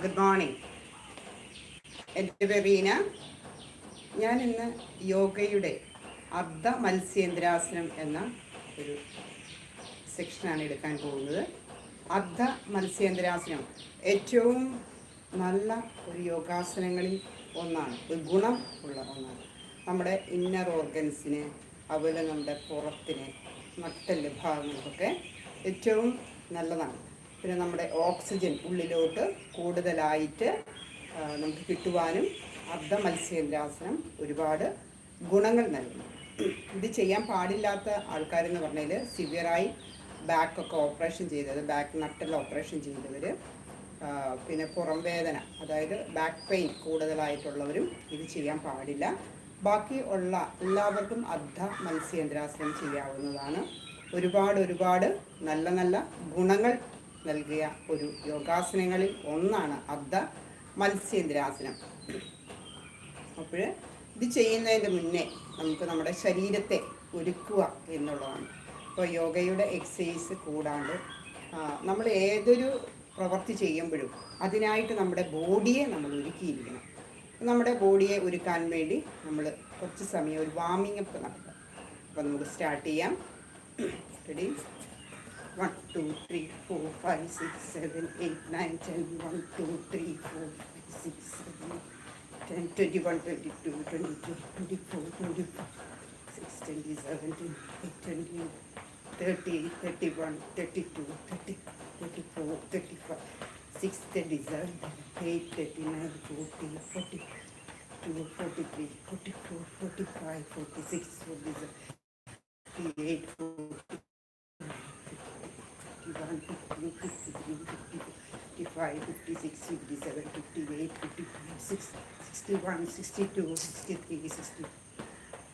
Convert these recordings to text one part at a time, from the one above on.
Good morning എന്റെ പേര് റീന. ഞാൻ ഇന്ന് യോഗയുടെ അർദ്ധ മത്സ്യേന്ദ്രാസനം എന്ന ഒരു സെക്ഷനാണ് എടുക്കാൻ പോകുന്നത്. അർദ്ധ മത്സ്യേന്ദ്രാസനം ഏറ്റവും നല്ല ഒരു യോഗാസനങ്ങളിൽ ഒന്നാണ്. ഒരു ഗുണം ഉള്ള ഒന്നാണ്. നമ്മുടെ ഇന്നർ ഓർഗൻസിന് അതുപോലെ നമ്മുടെ പുറത്തിന് നട്ടൽ ഭാഗങ്ങൾക്കൊക്കെ ഏറ്റവും നല്ലതാണ്. പിന്നെ നമ്മുടെ ഓക്സിജൻ ഉള്ളിലോട്ട് കൂടുതലായിട്ട് നമുക്ക് കിട്ടുവാനും അർദ്ധ മത്സ്യേന്ദ്രാസനം ഒരുപാട് ഗുണങ്ങൾ നൽകുന്നു. ഇത് ചെയ്യാൻ പാടില്ലാത്ത ആൾക്കാരെന്ന് പറഞ്ഞാൽ സിവിയറായി ബാക്കൊക്കെ ഓപ്പറേഷൻ ചെയ്തത് ബാക്ക് നട്ടൽ ഓപ്പറേഷൻ ചെയ്തവർ പിന്നെ പുറം വേദന അതായത് ബാക്ക് പെയിൻ കൂടുതലായിട്ടുള്ളവരും ഇത് ചെയ്യാൻ പാടില്ല. ബാക്കി ഉള്ള എല്ലാവർക്കും അർദ്ധ മത്സ്യേന്ദ്രാസനം ചെയ്യാവുന്നതാണ്. ഒരുപാട് ഒരുപാട് നല്ല നല്ല ഗുണങ്ങൾ നൽകിയ ഒരു യോഗാസനങ്ങളിൽ ഒന്നാണ് അർദ്ധ മത്സ്യേന്ദ്രാസനം. അപ്പോൾ ഇത് ചെയ്യുന്നതിന് മുന്നേ നമുക്ക് നമ്മുടെ ശരീരത്തെ ഒരുക്കുക എന്നുള്ളതാണ്. ഇപ്പോൾ യോഗയുടെ എക്സസൈസ് കൂടാണ്ട് നമ്മൾ ഏതൊരു പ്രവൃത്തി ചെയ്യുമ്പോഴും അതിനായിട്ട് നമ്മുടെ ബോഡിയെ നമ്മൾ ഒരുക്കിയിരിക്കണം. നമ്മുടെ ബോഡിയെ ഒരുക്കാൻ വേണ്ടി നമ്മൾ കുറച്ച് സമയം ഒരു വാമിംഗ് അപ്പ് നടത്തുക. അപ്പോൾ നമുക്ക് സ്റ്റാർട്ട് ചെയ്യാം. റെഡി 1, 2, 3, 4, 5, 6, 7, 8, 9, 10, 1, 2, 3, 4, 5, 6, 7, 10, 21, 22, 23, 24, 25, 6, 20, 17, 8, 20, 30, 31, 32, 30, 34, 35, 6, 37, 8, 39, 40, 42, 43, 44, 45, 46, 47, 48, 49, 51, 52, 53, 54, 55, 56, 57, 58, 59, 60, 61, 62, 63, 60,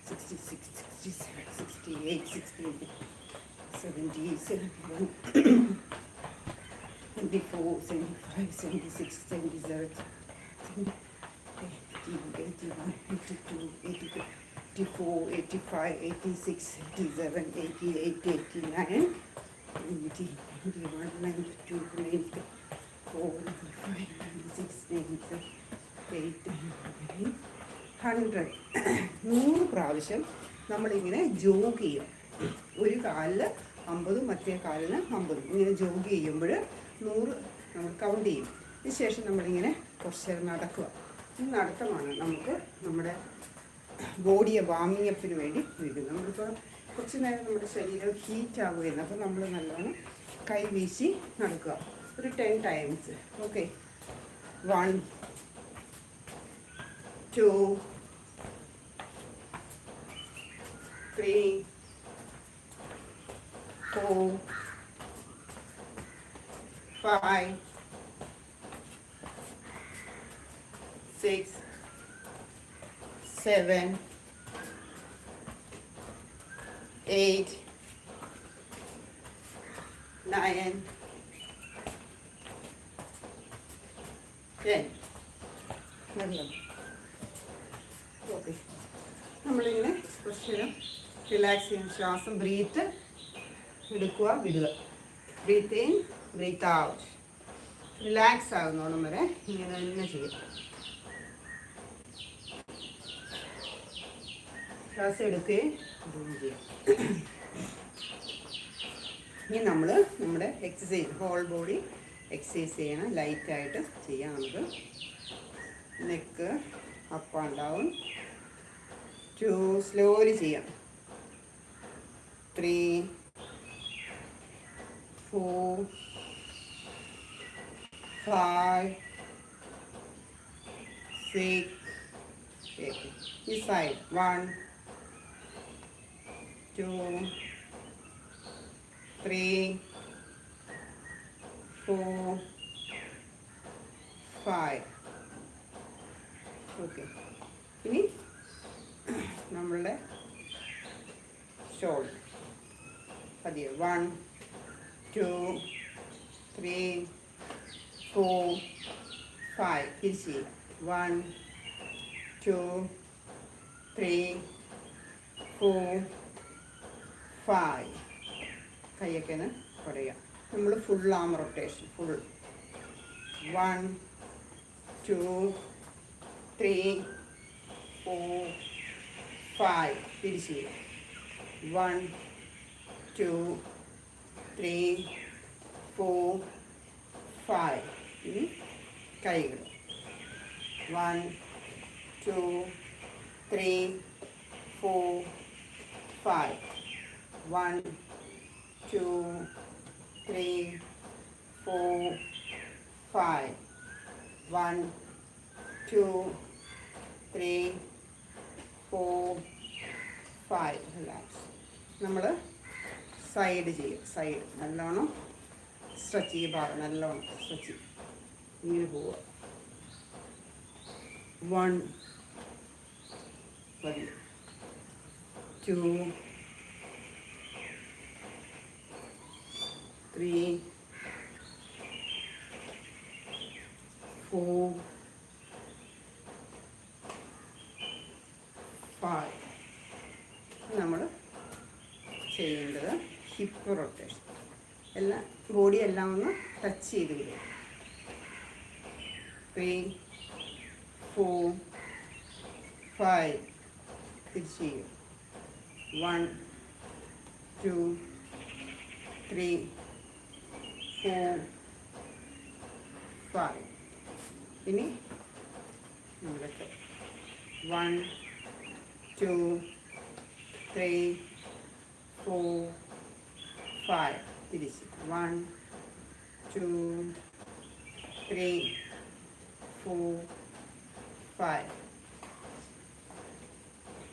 66, 67, 68, 68, 70, 71, 74, 75, 76, 77, 78, 81, 82, 83, 84, 85, 86, 87, 88, 89, 90, 91, 92, 93, 4, 95, 96, 97, 8, 9, 100. നൂറ് പ്രാവശ്യം നമ്മളിങ്ങനെ ജോഗ് ചെയ്യും. ഒരു കാലിൽ അമ്പതും മറ്റേ കാലിന് അമ്പതും. ഇങ്ങനെ ജോഗ് ചെയ്യുമ്പോൾ നൂറ് നമ്മൾ കൗണ്ട് ചെയ്യും. അതിന് ശേഷം നമ്മളിങ്ങനെ കുറച്ച് നേരം നടക്കുക. ഈ നടത്തമാണ് നമുക്ക് നമ്മുടെ ബോഡിയെ വാമിങ് അപ്പിന് വേണ്ടി ഉപയോഗിക്കുന്നത്. നമ്മളിപ്പോൾ കുറച്ച് നേരം നമ്മുടെ ശരീരം ഹീറ്റ് ആവുകയാണ്. അപ്പോൾ നമ്മൾ നല്ലോണം കൈ വീശി നടക്കുക. ഒരു ten times okay one two three four five six seven, eight, nine, ten. Okay നമ്മളിങ്ങനെ കുറച്ച് നേരം റിലാക്സ് ചെയ്യുന്ന ശ്വാസം ബ്രീത്ത് എടുക്കുക വിടുക. Breathe in breathe out relax ആകുന്നോണം വരെ ഇങ്ങനെ തന്നെ ചെയ്യുക ശ്വാസം എടുക്കുകയും ഇനി നമ്മൾ നമ്മുടെ എക്സസൈസ് ഹോൾ ബോഡി എക്സസൈസ് ചെയ്യണം. ലൈറ്റായിട്ട് ചെയ്യാം neck up and to slowly ചെയ്യാം. Three four five six this side one two three four five. Okay ഇനി നമ്മളുടെ ഷോൾഡർ പതിയെ. One two three four five തിരിച്ച് one two three four five കൈയൊക്കെ ഒന്ന് കുറയുക നമ്മൾ full arm rotation full one two three four five തിരിച്ച് one two three four five ഇനി കൈകൾ one two three four five one two three four five one two three four five relax നമ്മൾ side ചെയ്യും. Side നല്ലോണം stretch ചെയ്യുക ഭാഗം നല്ലോണം stretch ചെയ്യും. ഇങ്ങനെ പോവുക. One two three four, five. നമ്മൾ ചെയ്യേണ്ടത്. ഹിപ്പ് റൊട്ടേഷൻ എല്ലാം ബോഡി എല്ലാം ഒന്ന് ടച്ച് ചെയ്ത് വിടുക. ത്രീ ഫോർ ഫൈവ് തിരിച്ച് ചെയ്യും വൺ ടു ത്രീ ഫൈവ് ഇനി നമ്മളൊക്കെ one two three four five തിരിച്ച് one two three four five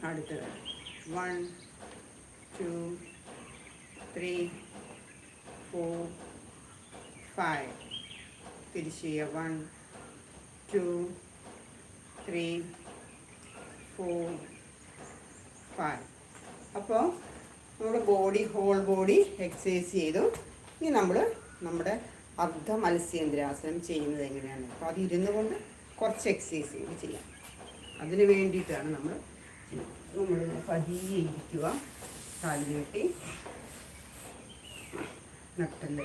അടുത്തത്. One two three four five തിരിച്ച് ചെയ്യുക one two three four five അപ്പോൾ നമ്മുടെ ബോഡി ഹോൾ ബോഡി എക്സസൈസ് ചെയ്തു. ഇനി നമ്മൾ നമ്മുടെ അർദ്ധ മത്സ്യേന്ദ്രാസനം ചെയ്യുന്നത് എങ്ങനെയാണ്? അപ്പോൾ അത് ഇരുന്നു കൊണ്ട് കുറച്ച് എക്സസൈസ് കൂടി ചെയ്യാം. അതിന് വേണ്ടിയിട്ടാണ് നമ്മൾ നമ്മൾ പതിയെ ഇരിക്കുക കാലുകെട്ടി നട്ടൽ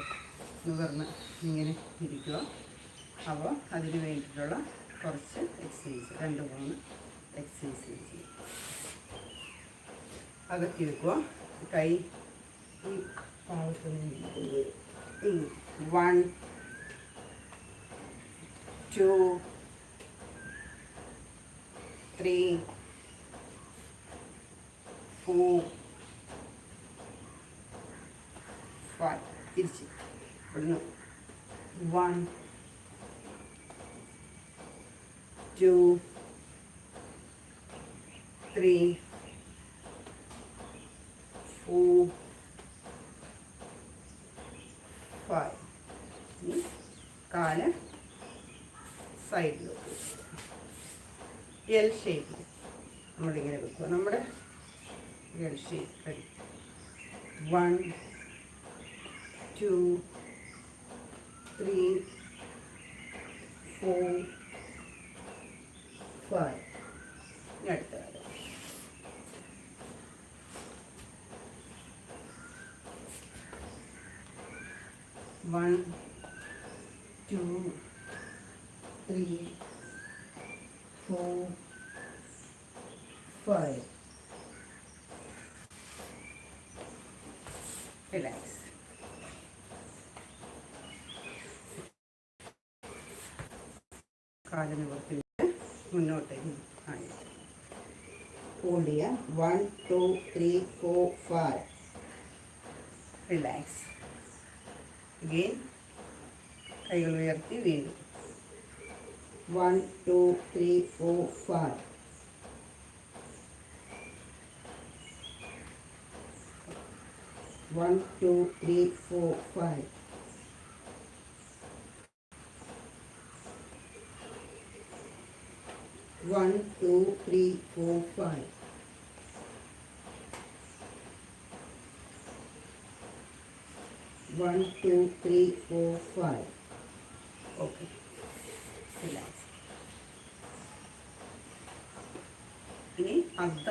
നിവർന്ന് ഇങ്ങനെ ഇരിക്കുക. അപ്പോൾ അതിന് വേണ്ടിയിട്ടുള്ള കുറച്ച് എക്സസൈസ് രണ്ട് മൂന്ന് എക്സസൈസ് ചെയ്യും. അകത്തി വെക്കുക കൈ ഈ ഭാഗത്ത് one two three four five തിരിച്ച്. ഇവിടുന്ന് one two three four, five. ഇനി കാൽ സൈഡിലോട്ട് എൽ ഷേപ്പിൽ നമ്മളിങ്ങനെ വെക്കുക. നമ്മുടെ L shape one two three four five അടുത്ത കാലം one, two, three, four, five. Relax. കാൽ നിവർത്തിയിട്ട് മുന്നോട്ടേക്ക് ആയിട്ട് ഹോൾഡ് ചെയ്യുക one two three four five relax again കൈകൾ ഉയർത്തി വീണ്ടും. One two three four five one two three four five one two three four five one two three four five okay ഇനി അർദ്ധ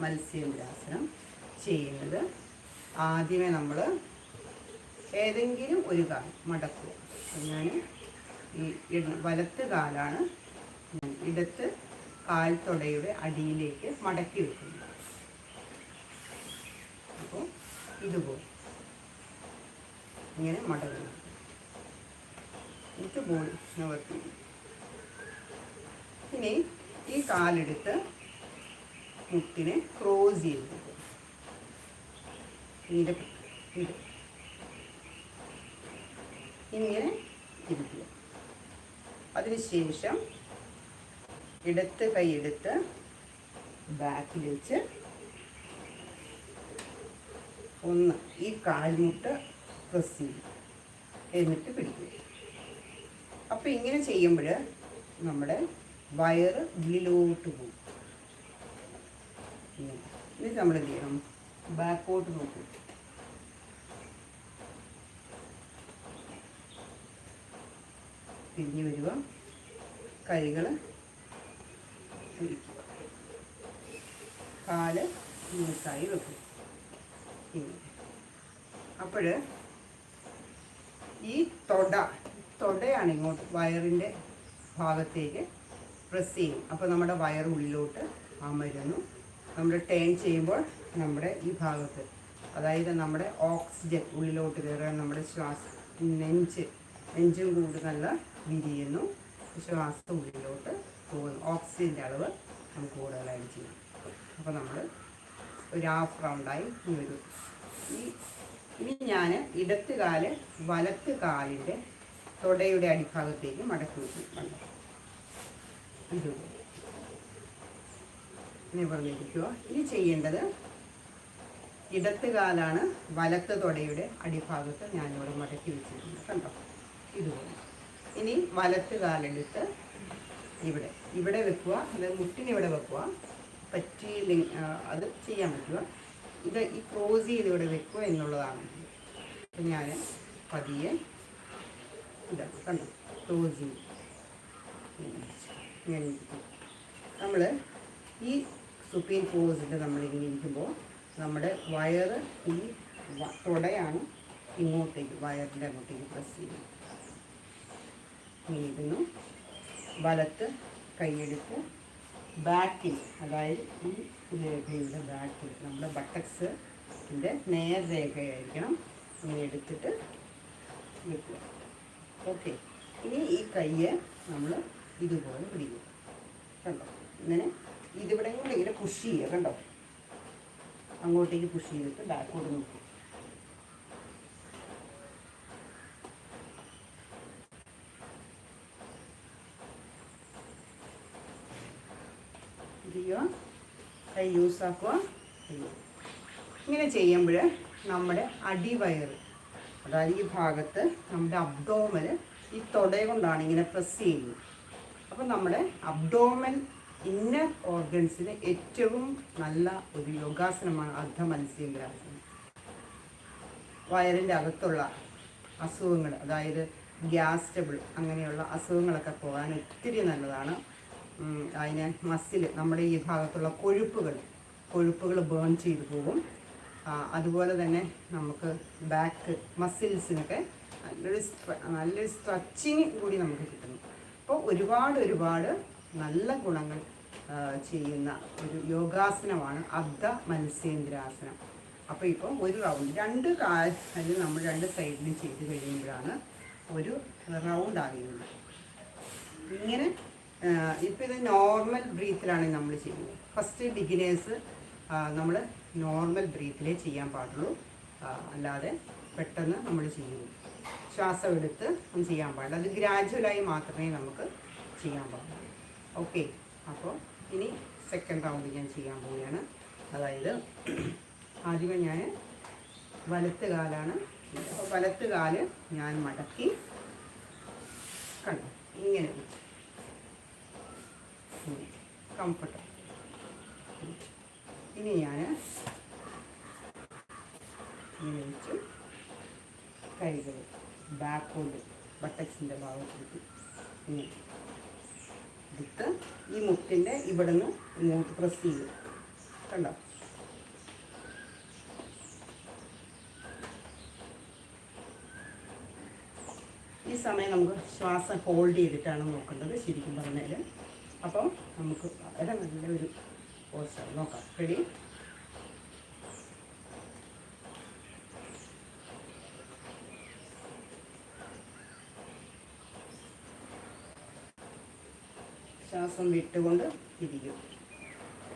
മത്സ്യേന്ദ്രാസനം ചെയ്യുന്നത് ആദ്യമേ നമ്മൾ ഏതെങ്കിലും ഒരു കാൽ മടക്കുക. ഞാൻ ഈ വലത്ത് കാലാണ് ഇടത്ത് കാൽത്തൊടയുടെ അടിയിലേക്ക് മടക്കി വെക്കുന്നു. അപ്പോൾ ഇതുപോലെ ഇങ്ങനെ മടങ്ങുന്നു. എന്നിട്ട് ബോൾ നിവർത്തി ഇനി ഈ കാലെടുത്ത് മുട്ടിനെ ക്രോസ് ചെയ്ത് വെക്കും. ഇത് ഇത്. ഇങ്ങനെ ഇരിക്കുക. അതിനുശേഷം ഇടത്ത് കൈ എടുത്ത് ബാക്കിൽ വെച്ച് ഒന്ന് ഈ കാൽമുട്ട് പ്രസ് ചെയ്യും. എന്നിട്ട് പിടിക്കും. അപ്പോൾ ഇങ്ങനെ ചെയ്യുമ്പോൾ നമ്മുടെ വയറ് ഉള്ളിലോട്ട് പോകും. എന്നിട്ട് നമ്മൾ എന്ത് ചെയ്യണം? ബാക്കോട്ട് നോക്കും. തിരിഞ്ഞു വരിക കൈകൾ പിടിക്കുക കാൽ ലൂസായി വെക്കും. ഇങ്ങനെ അപ്പോൾ ഈ തൊട തൊടയാണ് ഇങ്ങോട്ട് വയറിന്റെ ഭാഗത്തേക്ക് പ്രസ് ചെയ്യും അപ്പോൾ നമ്മുടെ വയർ ഉള്ളിലോട്ട് അമരുന്നു. നമ്മൾ ടേൺ ചെയ്യുമ്പോൾ നമ്മുടെ ഈ ഭാഗത്ത് അതായത് നമ്മുടെ ഓക്സിജൻ ഉള്ളിലോട്ട് കയറാൻ നമ്മുടെ ശ്വാസ നെഞ്ച് നെഞ്ചും കൂടി നല്ല വിരിയുന്നു. ശ്വാസം ഉള്ളിലോട്ട് പോകുന്നു ഓക്സിജന്റെ അളവ് നമുക്ക് കൂടുതലായിട്ട് ചെയ്യും. അപ്പോൾ നമ്മൾ ഒരു ഹാഫ് റൗണ്ടായി വരും ഈ ഇനി ഞാൻ ഇടത്ത് കാൽ വലത്ത് കാലിന്റെ തൊടയുടെ അടിഭാഗത്തേക്ക് മടക്കി കണ്ടോ? ഇതുപോലെ പറഞ്ഞിരിക്കുക ഇനി ചെയ്യേണ്ടത് ഇടത്ത് കാലാണ് വലത്ത് തൊടയുടെ അടിഭാഗത്ത് ഞാനിവിടെ മടക്കി വെച്ചിരിക്കുന്നത്. കണ്ടോ? ഇതുപോലെ. ഇനി വലത്ത് കാലെടുത്ത് ഇവിടെ ഇവിടെ വെക്കുക അത് മുട്ടിനിവിടെ വെക്കുക. പറ്റിയില്ലെങ്കിൽ അത് ചെയ്യാൻ പറ്റുക. ഇത് ഈ ക്രോസ് ചെയ്ത് ഇവിടെ വെക്കുക എന്നുള്ളതാണ്. അപ്പം ഞാൻ പതിയെ ഇതാ കണ്ടു? ക്ലോസ് നമ്മൾ ഈ സുപ്പീൻ പോസിൽ നമ്മളിങ്ങനെ ഇരിക്കുമ്പോൾ നമ്മുടെ വയറ് ഈ തുടയാണ് ഇങ്ങോട്ടേക്ക് വയറിന്റെ അങ്ങോട്ടേക്ക് പ്രസ് ചെയ്യുന്നത്. ഇങ്ങനെ ഇരുന്നു. വലത്ത് കൈയെടുത്ത് ബാക്കിൽ അതായത് ഈ രേഖയുടെ ബാക്കിൽ നമ്മുടെ ബട്ടക്സിന്റെ നേർരേഖയായിരിക്കണം ഇങ്ങനെ എടുത്തിട്ട് വെക്കുക. ഓക്കെ. ഇനി ഈ കയ്യെ നമ്മൾ ഇതുപോലെ പിടിക്കും. കണ്ടോ? ഇങ്ങനെ ഇതിവിടെ കൂടെ ഇങ്ങനെ പുഷ് ചെയ്യുക. കണ്ടോ? അങ്ങോട്ടേക്ക് പുഷ് ചെയ്തിട്ട് ബാക്കോട്ട് നോക്കും ഇത് ചെയ്യുക. കൈ യൂസ് ആക്കുക. ചെയ്യുക ഇങ്ങനെ ചെയ്യുമ്പോൾ നമ്മുടെ അടിവയറ് അതായത് ഈ ഭാഗത്ത് നമ്മുടെ അബ്ഡോമൽ ഈ തൊടയ കൊണ്ടാണ് ഇങ്ങനെ പ്രസ് ചെയ്യുന്നത്. അപ്പം നമ്മുടെ അബ്ഡോമൻ ഇന്നർ ഓർഗൻസിന് ഏറ്റവും നല്ല ഒരു യോഗാസനമാണ് അർദ്ധ മത്സ്യഗ്രാസനം വയറിന്റെ അകത്തുള്ള അസുഖങ്ങൾ അതായത് ഗ്യാസ് ട്രബിൾ അങ്ങനെയുള്ള അസുഖങ്ങളൊക്കെ പോകാൻ ഒത്തിരി നല്ലതാണ്. അതിന് മസിൽ നമ്മുടെ ഈ ഭാഗത്തുള്ള കൊഴുപ്പുകൾ കൊഴുപ്പുകൾ ബേൺ ചെയ്തു പോകും. അതുപോലെ തന്നെ നമുക്ക് ബാക്ക് മസിൽസിനൊക്കെ നല്ലൊരു നല്ലൊരു സ്ട്രെച്ചിങ് കൂടി നമുക്ക് കിട്ടുന്നു. അപ്പോൾ ഒരുപാട് ഒരുപാട് നല്ല ഗുണങ്ങൾ ചെയ്യുന്ന ഒരു യോഗാസനമാണ് അർദ്ധ മത്സ്യേന്ദ്രാസനം. അപ്പോൾ ഇപ്പോൾ ഒരു റൗണ്ട് രണ്ട് കാൽ നമ്മൾ രണ്ട് സൈഡിലും ചെയ്ത് കഴിയുമ്പോഴാണ് ഒരു റൗണ്ട് ആകുന്നത്. ഇങ്ങനെ ഇപ്പം ഇത് നോർമൽ ബ്രീത്തിലാണ് നമ്മൾ ചെയ്യുന്നത്. ഫസ്റ്റ് ബിഗിനേഴ്സ് നമ്മൾ നോർമൽ ബ്രീത്തിലേ ചെയ്യാൻ പാടുള്ളൂ. അല്ലാതെ പെട്ടെന്ന് നമ്മൾ ചെയ്യുന്നു ശ്വാസം എടുത്ത് ചെയ്യാൻ പാടില്ല. അത് ഗ്രാജുവലായി മാത്രമേ നമുക്ക് ചെയ്യാൻ പാടുള്ളൂ. ഓക്കെ അപ്പോൾ ഇനി സെക്കൻഡ് റൗണ്ട് ഞാൻ ചെയ്യാൻ പോവുകയാണ്. അതായത് ആദ്യമേ ഞാൻ വലത്ത് കാലാണ്. അപ്പോൾ വലത്ത് കാൽ ഞാൻ മടക്കി കണ്ടു. ഇങ്ങനെ വെച്ചു. കംഫർട്ട് ഇനി ഞാൻ ഇങ്ങനെ കൈകൾ ബാക്കോട്ട് ബട്ടക്സിന്റെ ഭാഗത്തേക്ക് എടുത്ത് ഈ മുട്ടിന്റെ ഇവിടെ നിന്ന് ഇങ്ങോട്ട് പ്രസ് ചെയ്യും കണ്ടോ? ഈ സമയം നമുക്ക് ശ്വാസം ഹോൾഡ് ചെയ്തിട്ടാണ് നോക്കേണ്ടത്. ശരിക്കും പറഞ്ഞാൽ അപ്പം നമുക്ക് വളരെ നല്ലൊരു പോസ്റ്റർ നോക്കാം. റെഡി ശ്വാസം വിട്ടുകൊണ്ട് ഇരിക്കും.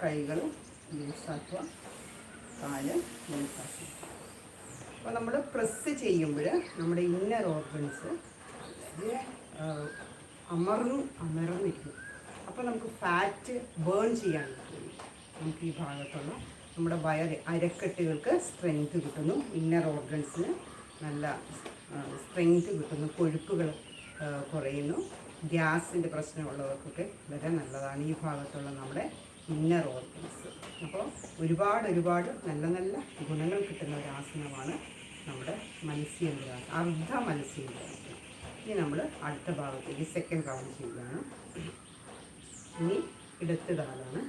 കൈകളും ലൂസാക്കുക കാൽ ലൂസാക്കുക അപ്പോൾ നമ്മൾ പ്രസ് ചെയ്യുമ്പോൾ നമ്മുടെ ഇന്നർ ഓർഗൻസ് അമർന്നു അമർന്നിരിക്കും. അപ്പോൾ നമുക്ക് ഫാറ്റ് ബേൺ ചെയ്യാൻ പറ്റും നമുക്ക് ഈ ഭാഗത്തുള്ള നമ്മുടെ വയറ് അരക്കെട്ടുകൾക്ക് സ്ട്രെങ്ത് കിട്ടുന്നു. ഇന്നർ ഓർഗൻസിന് നല്ല സ്ട്രെങ്ത് കിട്ടുന്നു. കൊഴുപ്പുകൾ കുറയുന്നു. ഗ്യാസിന്റെ പ്രശ്നമുള്ളവർക്കൊക്കെ വളരെ നല്ലതാണ് ഈ ഭാഗത്തുള്ള നമ്മുടെ ഇന്നർ ഓർഗൻസ് അപ്പോൾ ഒരുപാട് ഒരുപാട് നല്ല നല്ല ഗുണങ്ങൾ കിട്ടുന്ന ഒരു ആസനമാണ് നമ്മുടെ മത്സ്യേന്ദ്രാസനം അർദ്ധ മത്സ്യേന്ദ്രാസനം ഇനി നമ്മൾ അടുത്ത ഭാഗത്തേക്ക് സെക്കൻഡ് റൗണ്ട് ചെയ്യുകയാണ്. ഇനി ഇടത്ത് കാലാണ്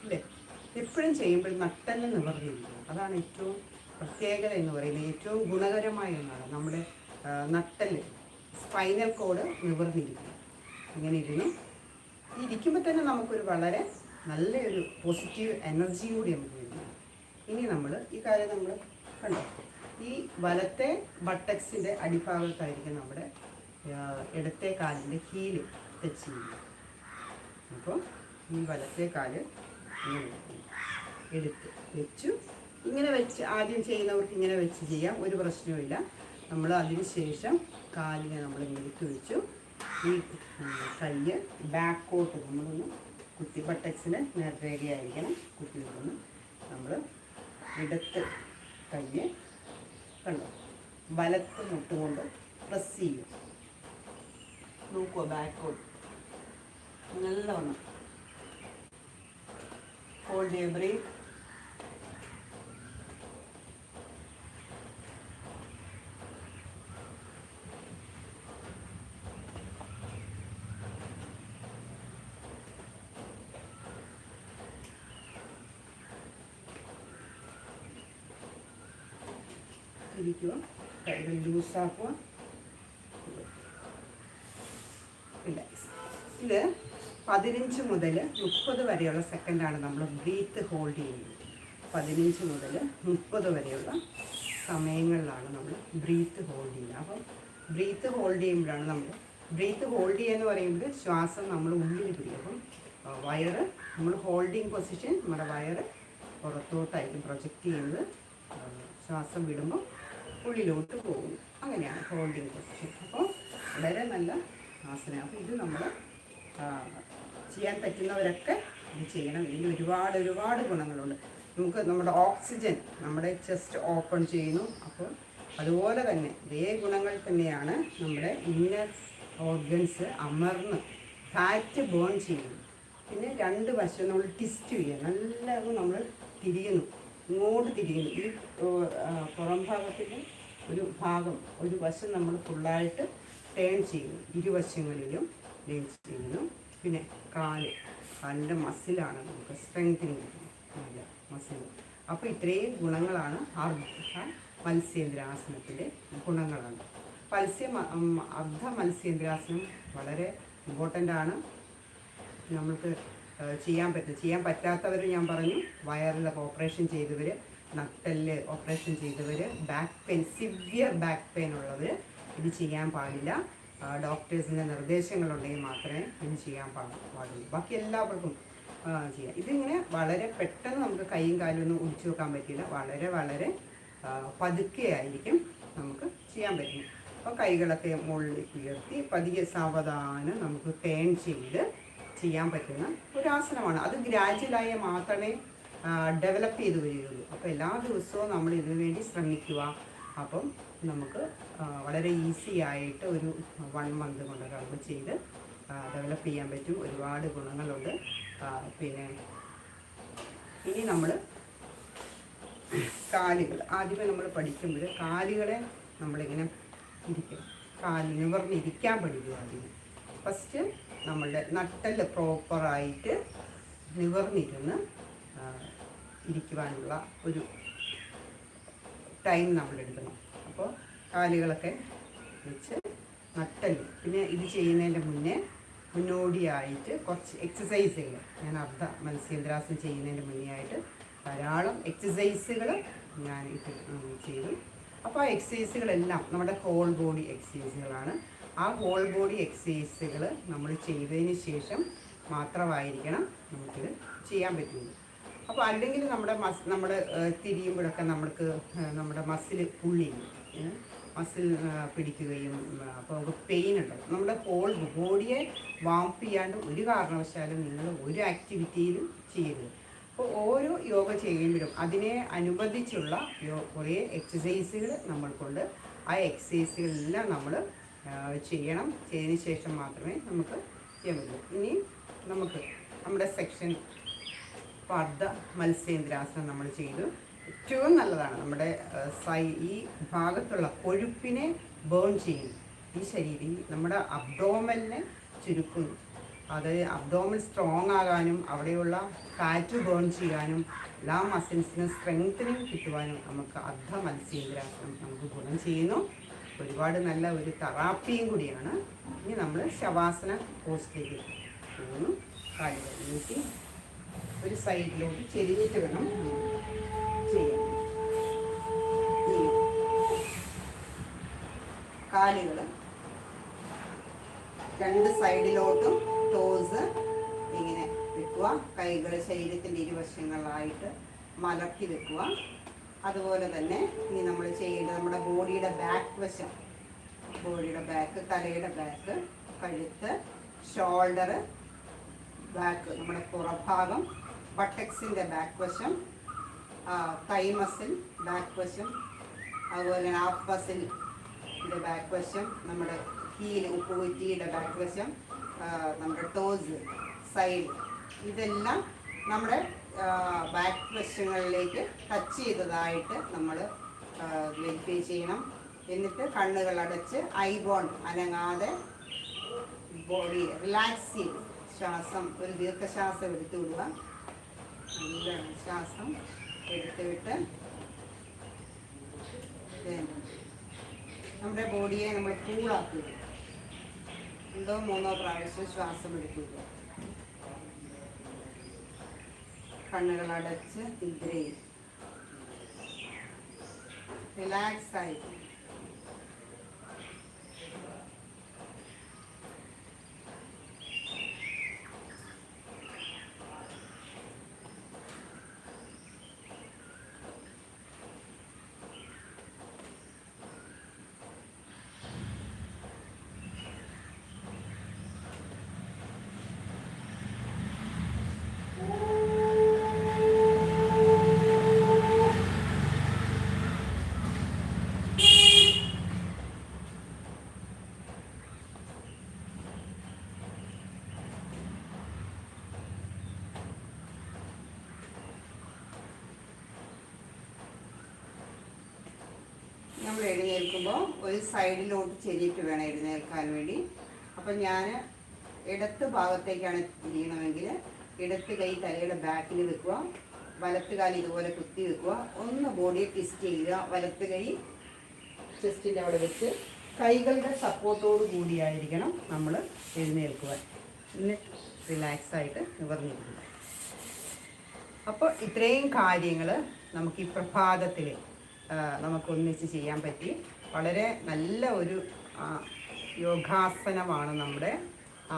ഇല്ലേ എപ്പോഴും ചെയ്യുമ്പോൾ നട്ടൽ നിവർന്നിരിക്കുക അതാണ് ഏറ്റവും പ്രത്യേകത എന്ന് പറയുന്നത്. ഏറ്റവും ഗുണകരമായ ഒന്നാണ് നമ്മുടെ നട്ടൽ സ്പൈനൽ കോഡ് നിവർന്നിരിക്കുക ഇങ്ങനെ ഇരുന്നു. ഇരിക്കുമ്പോൾ തന്നെ നമുക്കൊരു വളരെ നല്ലൊരു പോസിറ്റീവ് എനർജി കൂടി നമുക്ക് വരുന്നു ഇനി നമ്മൾ ഈ കാര്യം നമ്മൾ കണ്ടോ? ഈ വലത്തെ ബട്ടക്സിന്റെ അടിഭാഗത്തായിരിക്കും നമ്മുടെ ഇടത്തെ കാലിന്റെ ഹീൽ ടച്ച് ചെയ്യുക അപ്പോൾ ഈ വലത്തെ കാൽ. എടുത്ത് വെച്ചു. ഇങ്ങനെ വെച്ച് ആദ്യം ചെയ്യുന്നവർക്ക് ഇങ്ങനെ വെച്ച് ചെയ്യാം. ഒരു പ്രശ്നവുമില്ല. നമ്മൾ അതിന് ശേഷം കാലിനെ നമ്മൾ എടുത്ത് വെച്ചു. ഈ കൈ ബാക്കോട്ട് നമ്മളൊന്ന് കുത്തി ബട്ടക്സിന് നേർരേഖയായിരിക്കണം കുത്തി വെക്കുന്നു നമ്മൾ ഇടത്ത് കൈ കണ്ടോ? വലത്ത് മുട്ടുകൊണ്ട് പ്രസ് ചെയ്യും. ลูกกว่าบายกดงั้นหล่นโคเดบริกคือดีจ้ะแต่เป็นดูซาปะ ഇത് പതിനഞ്ച് മുതൽ മുപ്പത് വരെയുള്ള സെക്കൻഡാണ് നമ്മൾ ബ്രീത്ത് ഹോൾഡ് ചെയ്യുന്നത്. പതിനഞ്ച് മുതൽ മുപ്പത് വരെയുള്ള സമയങ്ങളിലാണ് നമ്മൾ ബ്രീത്ത് ഹോൾഡ് ചെയ്യുന്നത്. അപ്പം ബ്രീത്ത് ഹോൾഡ് ചെയ്യുമ്പോഴാണ് നമ്മൾ ബ്രീത്ത് ഹോൾഡ് ചെയ്യുക എന്ന് പറയുമ്പോൾ ശ്വാസം നമ്മൾ ഉള്ളിൽ പിടിക്കും. അപ്പം വയറ് നമ്മൾ ഹോൾഡിങ് പൊസിഷൻ നമ്മുടെ വയറ് പുറത്തോട്ടായിരിക്കും പ്രൊജക്റ്റ് ചെയ്യുന്നത് ശ്വാസം വിടുമ്പോൾ ഉള്ളിലോട്ട് പോകും അങ്ങനെയാണ് ഹോൾഡിങ് പൊസിഷൻ. അപ്പോൾ വളരെ നല്ല ആസനം അപ്പോൾ ഇത് നമ്മൾ ചെയ്യാൻ പറ്റുന്നവരൊക്കെ ഇത് ചെയ്യണം. ഇതിന് ഒരുപാട് ഒരുപാട് ഗുണങ്ങളുണ്ട്. നമുക്ക് നമ്മുടെ ഓക്സിജൻ നമ്മുടെ ചെസ്റ്റ് ഓപ്പൺ ചെയ്യുന്നു. അപ്പോൾ അതുപോലെ തന്നെ ഇതേ ഗുണങ്ങൾ തന്നെയാണ് നമ്മുടെ ഇന്നർ ഓർഗൻസ് അമർന്ന് ഫാറ്റ് ബേൺ ചെയ്യുന്നു. പിന്നെ രണ്ട് വശം നമ്മൾ ട്വിസ്റ്റ് ചെയ്യുക. നല്ലതും നമ്മൾ തിരിയുന്നു. ഇങ്ങോട്ട് തിരിയുന്നു. ഈ പുറം ഭാഗത്തിന്റെ ഒരു ഭാഗം ഒരു വശം നമ്മൾ ഫുള്ളായിട്ട് ടേൺ ചെയ്യുന്നു. ഇരുവശങ്ങളിലും. ടേൺ ചെയ്യുന്നു. പിന്നെ കാൽ കാലിന്റെ മസിലാണ് നമുക്ക് സ്ട്രെങ്തിങ് നല്ല മസിൽ അപ്പോൾ ഇത്രയും ഗുണങ്ങളാണ് അർദ്ധ മത്സ്യേന്ദ്രാസനത്തിന്റെ ഗുണങ്ങളാണ്. മത്സ്യ അർദ്ധ മത്സ്യേന്ദ്രാസനം വളരെ ഇമ്പോർട്ടന്റ് ആണ്. നമ്മൾക്ക് ചെയ്യാൻ പറ്റും. ചെയ്യാൻ പറ്റാത്തവർ ഞാൻ പറഞ്ഞു വയറിലൊക്കെ ഓപ്പറേഷൻ ചെയ്തവർ നട്ടൽ ഓപ്പറേഷൻ ചെയ്തവർ back pain severe back pain ഉള്ളവർ ഇത് ചെയ്യാൻ പാടില്ല. ഡോക്ടേഴ്സിന്റെ നിർദ്ദേശങ്ങളുണ്ടെങ്കിൽ മാത്രമേ ഇനി ചെയ്യാൻ പാടുള്ളൂ. ബാക്കി എല്ലാവർക്കും ചെയ്യാം. ഇതിങ്ങനെ വളരെ പെട്ടെന്ന് നമുക്ക് കൈയും കാലും ഒന്നും ഒഴിച്ചു വെക്കാൻ പറ്റില്ല വളരെ വളരെ പതുക്കെ ആയിരിക്കും നമുക്ക് ചെയ്യാൻ പറ്റും അപ്പോൾ കൈകളൊക്കെ മുകളിൽ ഉയർത്തി പതിയെ സാവധാനം നമുക്ക് ടേൺ ചെയ്ത് ചെയ്യാൻ പറ്റുന്ന ഒരു ആസനമാണ് അത് ഗ്രാജുവലായി മാത്രമേ ഡെവലപ്പ് ചെയ്ത് വരികയുള്ളൂ. അപ്പോൾ എല്ലാ ദിവസവും നമ്മൾ ഇതിനു വേണ്ടി ശ്രമിക്കുക. അപ്പം നമുക്ക് വളരെ ഈസി ആയിട്ട് ഒരു വൺ മന്ത് കൊണ്ട് ഒരാൾക്ക് ചെയ്ത് ഡെവലപ്പ് ചെയ്യാൻ പറ്റും. ഒരുപാട് ഗുണങ്ങളുണ്ട്. പിന്നെ ഇനി നമ്മൾ കാലുകൾ. ആദ്യമേ നമ്മൾ പഠിക്കുമ്പോൾ കാലുകളെ നമ്മളിങ്ങനെ ഇരിക്കണം. കാൽ നിവർന്നിരിക്കാൻ പഠിക്കുക ആദ്യം ഫസ്റ്റ് നമ്മളുടെ നട്ടൽ പ്രോപ്പറായിട്ട് നിവർന്നിരുന്ന് ഇരിക്കുവാനുള്ള ഒരു ടൈം നമ്മൾ എടുക്കണം അപ്പോൾ കാലുകളൊക്കെ വെച്ച് നട്ടൽ. പിന്നെ ഇത് ചെയ്യുന്നതിന്റെ മുന്നേ മുന്നോടിയായിട്ട് കുറച്ച് എക്സസൈസ് ചെയ്യും ഞാൻ അർദ്ധ മത്സ്യേന്ദ്രാസനം ചെയ്യുന്നതിന്റെ മുന്നേ ആയിട്ട് ധാരാളം എക്സസൈസുകൾ ഞാൻ ഇത് ചെയ്തു. അപ്പോൾ ആ എക്സസൈസുകളെല്ലാം നമ്മുടെ ഹോൾ ബോഡി എക്സസൈസുകളാണ് ആ ഹോൾ ബോഡി എക്സസൈസുകൾ നമ്മൾ ചെയ്തതിന് ശേഷം മാത്രമായിരിക്കണം നമുക്കിത് ചെയ്യാൻ പറ്റുള്ളൂ അപ്പോൾ അല്ലെങ്കിൽ നമ്മുടെ മസ് നമ്മുടെ തിരിയുമ്പോഴൊക്കെ നമ്മൾക്ക് നമ്മുടെ മസിൽ പുള്ളിയും മസിൽ പിടിക്കുകയും അപ്പോൾ നമുക്ക് പെയിൻ ഉണ്ടാവും. നമ്മുടെ ഹോൾ ബോഡിയെ വാംപ് ചെയ്യാണ്ട് ഒരു കാരണവശാലും നിങ്ങൾ ഒരു ആക്ടിവിറ്റിയിലും ചെയ്യരുത്. അപ്പോൾ ഓരോ യോഗ ചെയ്യുമ്പോഴും അതിനെ അനുബന്ധിച്ചുള്ള കുറേ എക്സസൈസുകൾ നമ്മൾക്കുണ്ട്. ആ എക്സസൈസുകളെല്ലാം നമ്മൾ ചെയ്യണം. ചെയ്തതിന് ശേഷം മാത്രമേ നമുക്ക് ചെയ്യാൻ പറ്റൂ. ഇനി നമുക്ക് നമ്മുടെ സെക്ഷൻ പർദ്ദ മത്സ്യേന്ദ്രാസനം നമ്മൾ ചെയ്തു. ഏറ്റവും നല്ലതാണ് നമ്മുടെ സൈ ഈ ഭാഗത്തുള്ള കൊഴുപ്പിനെ ബേൺ ചെയ്യും ഈ ശരീരം നമ്മുടെ അബ്ഡോമലിനെ ചുരുക്കുന്നു. അത് അബ്ഡോമൽ സ്ട്രോങ് ആകാനും അവിടെയുള്ള ഫാറ്റ് ബേൺ ചെയ്യാനും എല്ലാ മസിൽസിനും സ്ട്രെങ്തനിങ് കിട്ടുവാനും നമുക്ക് അർദ്ധ മത്സ്യേന്ദ്രാസനം നമുക്ക് ഗുണം ചെയ്യുന്നു. ഒരുപാട് നല്ല ഒരു തെറാപ്പിയും കൂടിയാണ്. ഇനി നമ്മൾ ശവാസന പോസ്റ്റിലേക്ക് പോകുന്നു. കാലുകൾ നീട്ടി ഒരു സൈഡിലോട്ട് ചെരിഞ്ഞിട്ട് വേണം ചെയ്യണം കാലുകൾ രണ്ട് സൈഡിലോട്ടും ടോസ് ഇങ്ങനെ വെക്കുക. കൈകൾ ശരീരത്തിന്റെ ഇരുവശങ്ങളിലായിട്ട് മലർത്തി വെക്കുക. അതുപോലെ തന്നെ ഇനി നമ്മൾ ചെയ്യേണ്ടത് നമ്മുടെ ബോഡിയുടെ ബാക്ക് വശം. ബോഡിയുടെ ബാക്ക് തലയുടെ ബാക്ക് കഴുത്ത് ഷോൾഡർ ബാക്ക് നമ്മുടെ പുറഭാഗം ബട്ടക്സിന്റെ ബാക്ക് വശം കൈ മസിൽ ബാക്ക് വശം അതുപോലെ ഹാഫ് മസിലിന്റെ ബാക്ക് വശം നമ്മുടെ ഹീൽ ഉപ്പുകുറ്റിയുടെ ബാക്ക് വശം നമ്മുടെ ടോസ് സൈഡ് ഇതെല്ലാം നമ്മുടെ ബാക്ക് വശങ്ങളിലേക്ക് ടച്ച് ചെയ്തതായിട്ട് നമ്മൾ വെരിഫൈ ചെയ്യണം. എന്നിട്ട് കണ്ണുകൾ അടച്ച് ഐബോൺ അനങ്ങാതെ ബോഡി റിലാക്സ് ചെയ്ത് ശ്വാസം ഒരു ദീർഘശ്വാസം എടുത്തു വിടുക നല്ല ശ്വാസം എടുത്തുവിട്ട് നമ്മുടെ ബോഡിയെ നമ്മൾ കൂളാക്കുക രണ്ടോ മൂന്നോ പ്രാവശ്യം ശ്വാസം എടുക്കുക കണ്ണുകൾ അടച്ച് നിദ്രയിൽ. റിലാക്സ് ആയി നമ്മൾ എഴുന്നേൽക്കുമ്പോൾ ഒരു സൈഡിലോട്ട് ചെരിയിട്ട് വേണം എഴുന്നേൽക്കാൻ വേണ്ടി. അപ്പം ഞാൻ ഇടത്ത് ഭാഗത്തേക്കാണ് തിരിയണമെങ്കിൽ ഇടത്ത് കൈ തലയുടെ ബാക്കിൽ വെക്കുക. വലത്ത് കാലം ഇതുപോലെ കുത്തി വെക്കുക. ഒന്ന് ബോഡിയെ ട്വിസ്റ്റ് ചെയ്യുക. വലത്ത് കൈ ചെസ്റ്റിന്റെ അവിടെ വെച്ച് കൈകളുടെ സപ്പോർട്ടോട് കൂടിയായിരിക്കണം നമ്മൾ എഴുന്നേൽക്കുക. എന്നിട്ട് റിലാക്സ് ആയിട്ട് നിവർന്നിരിക്കുക. അപ്പോൾ ഇത്രയും കാര്യങ്ങൾ നമുക്ക് ഈ പ്രഭാതത്തിൽ നമുക്കൊന്നിച്ച് ചെയ്യാൻ പറ്റി. വളരെ നല്ല ഒരു യോഗാസനമാണ് നമ്മുടെ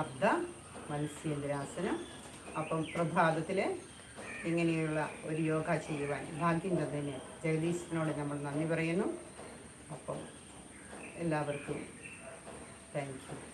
അർദ്ധ മത്സ്യേന്ദ്രാസനം. അപ്പം പ്രഭാതത്തിൽ ഇങ്ങനെയുള്ള ഒരു യോഗ ചെയ്യുവാൻ ഭാഗ്യം തന്നതിന് ജഗദീശനോട് നമ്മൾ നന്ദി പറയുന്നു. അപ്പം എല്ലാവർക്കും താങ്ക് യു